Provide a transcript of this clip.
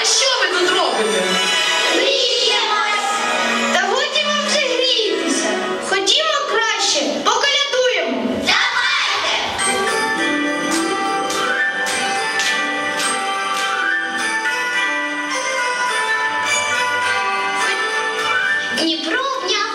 А що ви тут робите? Гріємось! Та годі вам вже грієтеся. Ходімо краще, поколядуємо. Давайте! Дніпро обняв